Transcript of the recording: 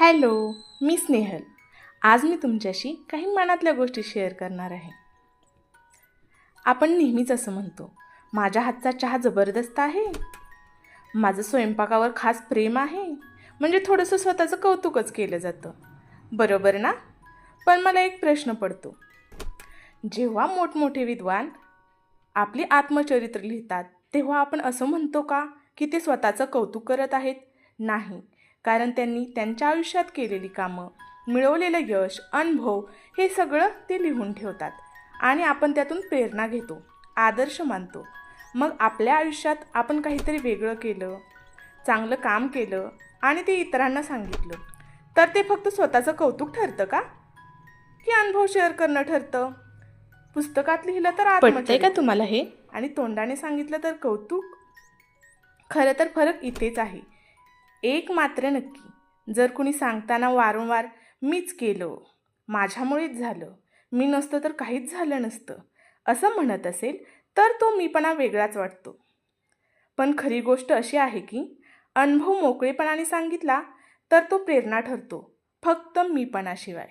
Hello मी स्नेहल. आज मी तुमच्याशी काही मनातल्या गोष्टी शेअर करणार आहे. आपण नेहमीच असं म्हणतो माझ्या हातचा चहा जबरदस्त आहे. माझं स्वयंपाकावर खास प्रेम आहे. म्हणजे थोडंसं स्वतःचं कौतुकच केलं जातं. बरोबर ना? पण मला एक प्रश्न पडतो. जेव्हा मोठमोठे विद्वान आपली आत्मचरित्र लिहितात तेव्हा आपण असं म्हणतो का की ते स्वतःचं कौतुक करत आहेत? नाही. कारण त्यांनी त्यांच्या आयुष्यात केलेली कामं मिळवलेलं यश अनुभव हे सगळं ते लिहून ठेवतात. आणि आपण त्यातून प्रेरणा घेतो आदर्श मानतो. मग आपल्या आयुष्यात आपण काहीतरी वेगळं केलं चांगलं काम केलं आणि ते इतरांना सांगितलं तर ते फक्त स्वतःचं कौतुक ठरतं का? की अनुभव शेअर करणं ठरतं? पुस्तकात लिहिलं तर पटतंय का. तुम्हाला हे? आणि तोंडाने सांगितलं तर कौतुक? खरं तर फरक इथेच आहे. एक मात्र नक्की. जर कुणी सांगताना वारंवार मीच केलं माझ्यामुळेच झालं मी नसतं तर काहीच झालं नसतं असं म्हणत असेल तर तो मीपणा वेगळाच वाटतो. पण खरी गोष्ट अशी आहे की अनुभव मोकळेपणाने सांगितला तर तो प्रेरणा ठरतो फक्त मीपणाशिवाय.